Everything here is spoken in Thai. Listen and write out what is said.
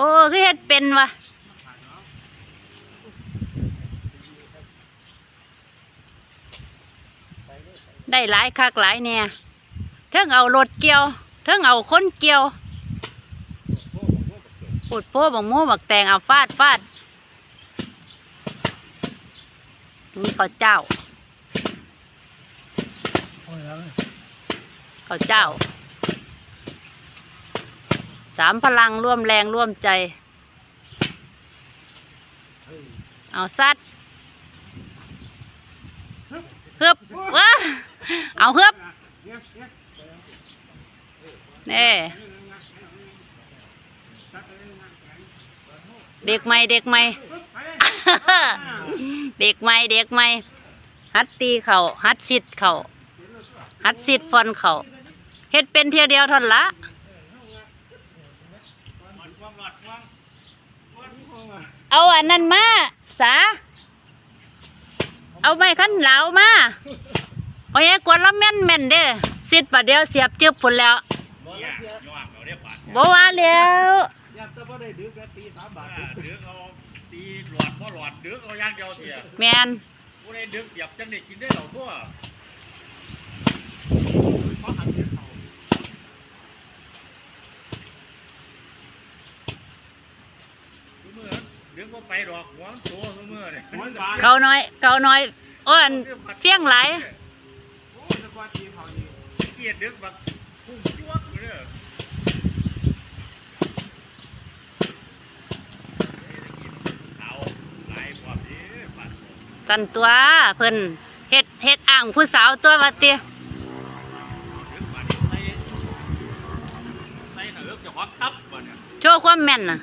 โอ้คือเฮ็ดเป็นวะได้หลายคักหลายเนี่ยเทิงเอารถเกี่ยวเทิงเอาคนเกี่ยวปวดโพบักโม่บักแตงเอาฟาดฟาดนี่ข้าวเจ้าข้าวเจ้า สามพลังร่วมแรงร่วมใจ เอาซัดเฮือบว้าเอาเฮือบนี่เด็กใหม่เด็กใหม่เด็กใหม่เด็กใหม่ฮัดตีเขาฮัดสิทธ์เขาฮัดสิทธ์ฟอนเขาเฮ็ดเป็นเทียเดียวทนละ เอาอันนั้นมาสาเอาไม้ขั้นเหลามาโอ้ยกวนละแม่นแม่นเด้อสิทธิ์ประเดี๋ยวเสียบจึบผลแล้วบ่ว่าแล้วอยากจะบ่ได้ดื้อแกตีสามบาทดึกเอาตีหลอดบ่หลอดดึกเอาอย่างเดียวเถี่ยแมนผู้ใดดึกเดียบจังได้กินได้เหล่าทั่วทุก มื้อดึกบ่ไปดอกหัวมันโตทุกมื้อนี่เขาน้อย เขาน้อยโอ้อันเฟี้ยงไหลายเกลียดดึกบักพุ่งจ้วกอยู่เด้อเอาหลายพร้อมเด้อปัดสันตัวเพิ่นเฮ็ดเฮ็ดอ่างผู้สาวตัวว่าติดึกบัดนี้ใส่ใส่หน้าเอิกเจะฮอกทับบ่เนี่ยโชว์ความแม่นน่ะ